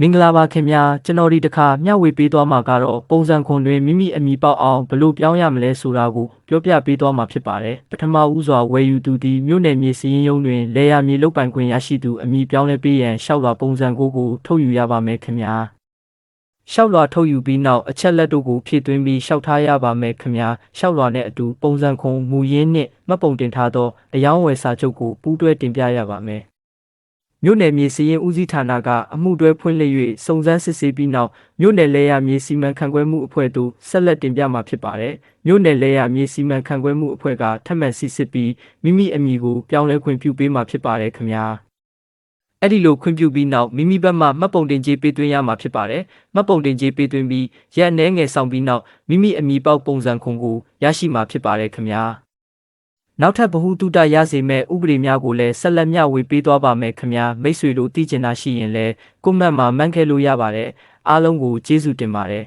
မင်္ဂလာပါခင်ဗျာကျွန်တော်ဒီတစ်ခါမျှဝေပေးသွားမှာကတော့ပုံစံခွန်တွင်မိမိအမိပေါက်အောင်ဘယ်လို့ပြောင်းရမလဲဆိုတာကိုပြောပြပေးသွားမှာဖြစ်ပါတယ်ပထမဦးစွာဝယ်ယူသူသည်မြို့နယ်မြေစည်းရုံးတွင်လေယာမြေလုတ်ပိုင်ခွင့်ရရှိသူအမိပြောင်းလဲပေးရန်ရှောက်လွှာပုံစံကိုကိုထုတ်ယူရပါမယ်ခင်ဗျာရှောက်လွှာထုတ်ယူပြီးနောက်အချက်လက်တို့ကိုဖြည့်သွင်းပြီးရှောက်ထားရပါမယ်ခင်ဗျာရှောက်လွှာနဲ့အတူပုံစံခွန်မူရင်းနှင့်မှတ်ပုံတင်ထားသောအယောင်းဝယ်စာချုပ်ကိုပူးတွဲတင်ပြရပါမယ် မြို့နယ်မြေစည်းရင်ဦးစီးဌာနကအမှုတွဲဖွင့်လှစ်၍စုံစမ်းစစ်ဆေးပြီးနောက်မြို့နယ်လေယာမြေစီမံခန့်ခွဲမှုအဖွဲ့သို့ဆက်လက်တင်ပြမှာဖြစ်ပါတယ်။မြို့နယ်လေယာမြေစီမံခန့်ခွဲမှုအဖွဲ့ကထပ်မံစစ်စစ်ပြီးမိမိအမည်ကိုပြောင်းလဲခွင့်ပြုပေးမှာဖြစ်ပါတယ်ခင်ဗျာ။အဲ့ဒီလိုခွင့်ပြုပြီးနောက်မိမိဘက်မှမှတ်ပုံတင်ကြေးပေးသွင်းရမှာဖြစ်ပါတယ်။မှတ်ပုံတင်ကြေးပေးသွင်းပြီးရက်အနည်းငယ်ဆောင်ပြီးနောက်မိမိအမည်ပေါက်ပုံစံခွန်ကိုရရှိမှာဖြစ်ပါတယ်ခင်ဗျာ။ နောက်ထပ်ဗဟုတုတရစေမဲ့ဥပဒေများကိုလည်းဆက်လက်မျှဝေပေးသွားပါမယ်ခင်ဗျာမိတ်ဆွေတို့သိချင်တာရှိရင်လည်းကွန်မန့်မှာမှန်းခဲ့လို့ရပါတယ်အားလုံးကိုကျေးဇူးတင်ပါတယ်